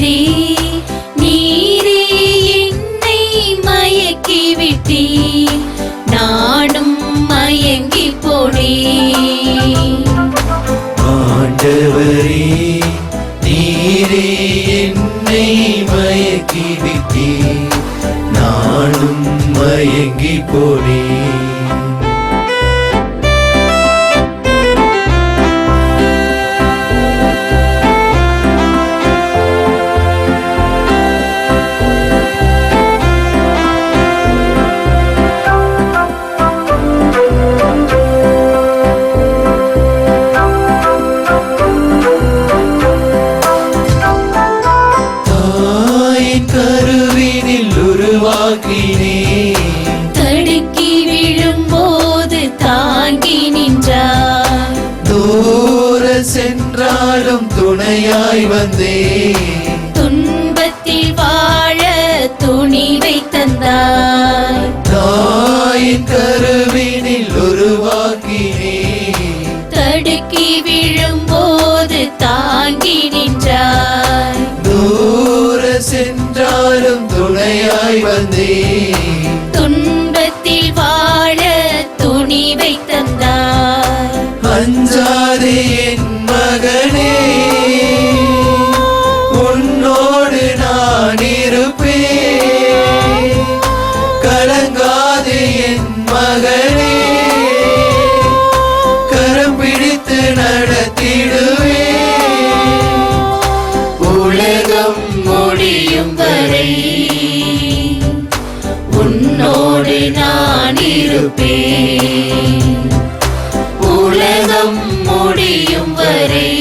ஆண்டவரே நீரே என்னை மயக்கி விட்டீர் நானும் மயங்கி போனேன் ஆண்டவரே நீரே என்னை மயக்கி விட்டீர் நானும் மயங்கி போனேன் உருவாக்கினே. தடுக்கி விழும்போது தாங்கி நின்றார். தூர சென்றாலும் துணையாய் வந்தே. துன்பத்தில் வாழ துணிவை தந்தார் தாயின் கருவினில் உருவாக்கினே. தடுக்கி விழும்போது தாங்கி நின்றார். தூர சென்றாலும் துணையாய் வந்தே துன்பத்தில் வாழ துணிவை தந்தார் அஞ்சாதே என் மகனே. உன்னோடு நான் இருப்பேன். கலங்காதே என் மகனே. கரம் பிடித்து நடத்திடுவேன் இருப்பேன். உலகம் முடியும் வரை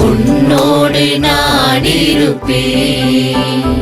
உன்னோடு நான் இருப்பேன்.